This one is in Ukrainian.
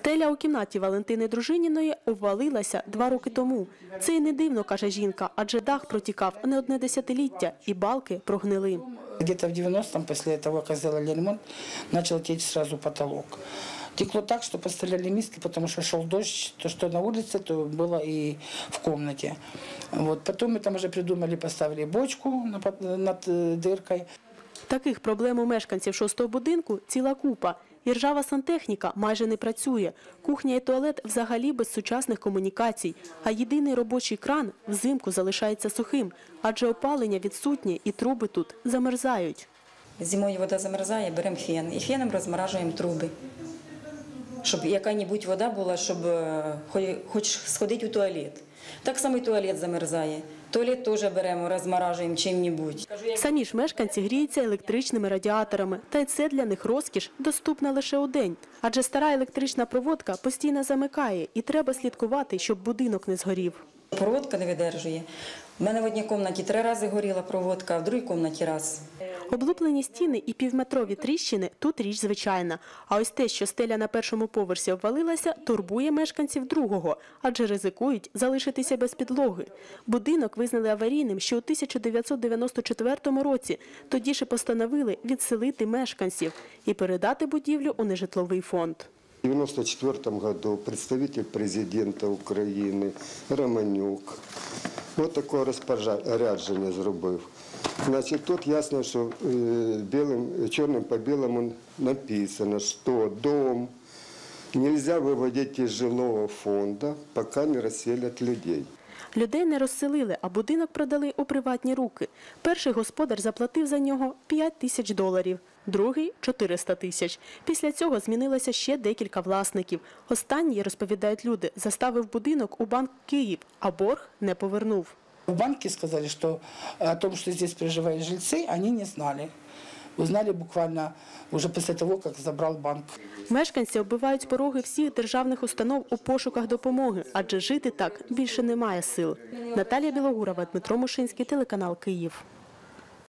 Стеля у кімнаті Валентини Дружиніної обвалилася два роки тому. Це й не дивно, каже жінка, адже дах протікав не одне десятиліття і балки прогнили. Где-то в 90-м, после того, как сделали ремонт, начал течь сразу потолок. Текло так, что постреляли миски, потому что шел дождь. То, что на улице, то было и в комнате. Вот. Потом мы там уже придумали, поставили бочку на под- над э, дыркой. Таких проблем у мешканців шостого будинку ціла купа. І ржава сантехніка майже не працює. Кухня і туалет взагалі без сучасних комунікацій. А єдиний робочий кран взимку залишається сухим, адже опалення відсутнє і труби тут замерзають. Зимою вода замерзає, беремо фен і феном розморажуємо труби. Щоб яка-небудь вода була, щоб е, хо- хоч сходити у туалет. Так само і туалет замерзає. Туалет теж беремо, розморажуємо чим-небудь. Самі ж мешканці гріються електричними радіаторами, та й це для них розкіш доступна лише у день. Адже стара електрична проводка постійно замикає, і треба слідкувати, щоб будинок не згорів. Проводка не видержує. У мене в одній кімнаті три рази горіла проводка, а в другій кімнаті раз. Облуплені стіни і півметрові тріщини – тут річ звичайна. А ось те, що стеля на першому поверсі обвалилася, турбує мешканців другого, адже ризикують залишитися без підлоги. Будинок визнали аварійним ще у 1994 році. Тоді ж і постановили відселити мешканців і передати будівлю у нежитловий фонд. В 1994 году представитель президента України Романюк от таке розпорядження зробив. Значить, тут ясно, що е, білим, чорним по білому написано, що дом нельзя виводити із жилого фонду, поки не розселять людей. Людей не розселили, а будинок продали у приватні руки. Перший господар заплатив за нього 5 тисяч доларів, другий – 400 тисяч. Після цього змінилося ще декілька власників. Останній, розповідають люди, заставив будинок у банк Київ, а борг не повернув. В банке сказали, что о том, что здесь проживают жильцы, они не знали. Узнали буквально уже після того, як забрав банк. Мешканці оббивають пороги всіх державних установ у пошуках допомоги, адже жити так більше немає сил. Наталія Білогурова, Дмитро Мушинський, телеканал Київ.